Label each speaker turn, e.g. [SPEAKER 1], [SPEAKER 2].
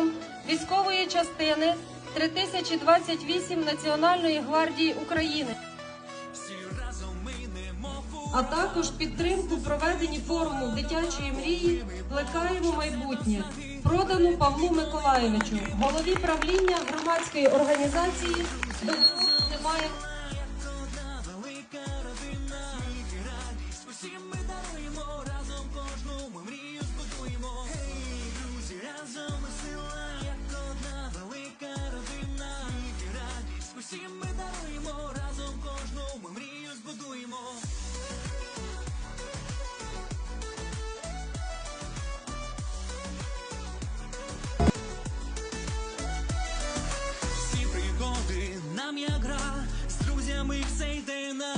[SPEAKER 1] курсантом військової частини 3028 Національної гвардії України.
[SPEAKER 2] А також підтримку проведені форуму дитячої мрії Плекаємо майбутнє продану Павлу Миколаєвичу, голові
[SPEAKER 1] правління громадської організації «Немає
[SPEAKER 2] даруємо разом кожну, ми мрію збудуємо. Всі пригоди нам як гра, з друзями все йде на.